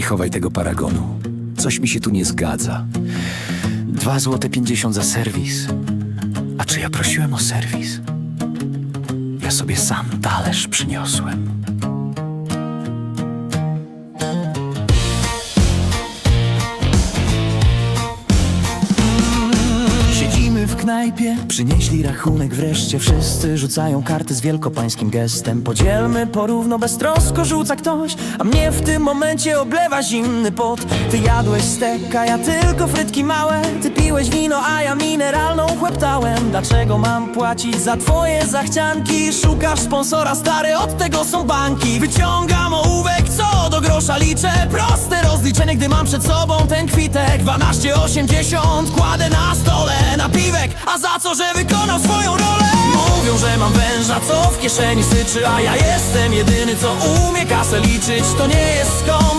Nie chowaj tego paragonu. Coś mi się tu nie zgadza. Dwa złote pięćdziesiąt za serwis. A czy ja prosiłem o serwis? Ja sobie sam talerz przyniosłem. Knajpie, przynieśli rachunek wreszcie Wszyscy rzucają karty z wielkopańskim gestem. Podzielmy porówno, beztrosko rzuca ktoś A mnie w tym momencie oblewa zimny pot. Ty jadłeś steka, ja tylko frytki małe. Ty piłeś wino, a ja mineralną chłeptałem. Dlaczego mam płacić za twoje zachcianki? Szukasz sponsora, stary, od tego są banki. Wyciągam ołówek, co do grosza liczę. Proste rozliczenie, gdy mam przed sobą ten kwitek 12,80 kładę na stole napiwek A za co, że wykonał swoją rolę? Mówią, że mam węża, co w kieszeni syczy A ja jestem jedyny, co umie kasę liczyć To nie jest skąd